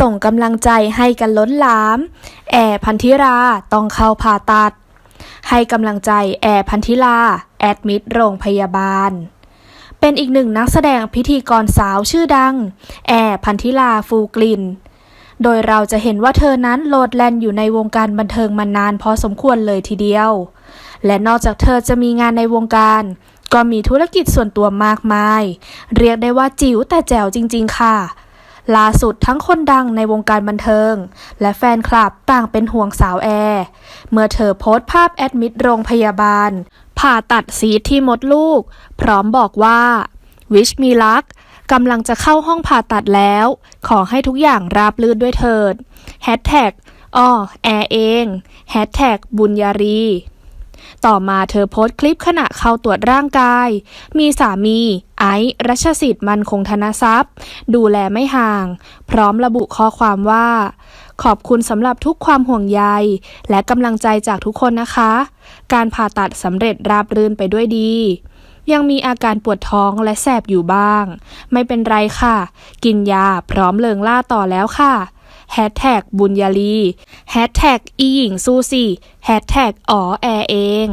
ส่งกำลังใจให้กันล้นหลาม แอร์พันธิราต้องเข้าผ่าตัด ให้กำลังใจแอร์พันธิลาแอดมิดโรงพยาบาล เป็นอีกหนึ่งนักแสดงพิธีกรสาวชื่อดัง แอร์พันธิลาฟูกลิน โดยเราจะเห็นว่าเธอนั้นโลดแล่นอยู่ในวงการบันเทิงมานานพอสมควรเลยทีเดียว และนอกจากเธอจะมีงานในวงการก็มีธุรกิจส่วนตัวมากมาย เรียกได้ว่าจิ๋วแต่แจ๋วจริง ๆ ค่ะ ล่าสุดทั้งคนดังในวงการบันเทิง และแฟนคลับต่างเป็นห่วงสาวแอร์ เมื่อเธอโพสต์ภาพแอดมิดโรงพยาบาล ผ่าตัดซีทที่มดลูก พร้อมบอกว่าวิชมีลักกำลังจะเข้าห้องผ่าตัดแล้ว ขอให้ทุกอย่างราบรื่นด้วยเถิดแฮชแท็กอ้อแอร์เองแฮชแท็กบุญยารี ต่อมาเธอโพสต์คลิปขณะเข้าตรวจร่างกาย มีสามีไอซ์รัชสิทธิ์มันคงธนทรัพย์ ดูแลไม่ห่าง พร้อมระบุข้อความว่า ขอบคุณสำหรับทุกความห่วงใย และกำลังใจจากทุกคนนะคะ การผ่าตัดสำเร็จราบรื่นไปด้วยดี ยังมีอาการปวดท้องและแสบอยู่บ้าง ไม่เป็นไรค่ะ กินยาพร้อมเลิงล่าต่อแล้วค่ะ แฮชแท็กบุญยาลีแฮชแท็กอีหญิงสู้สิแฮชแท็กอ๋อแอเอง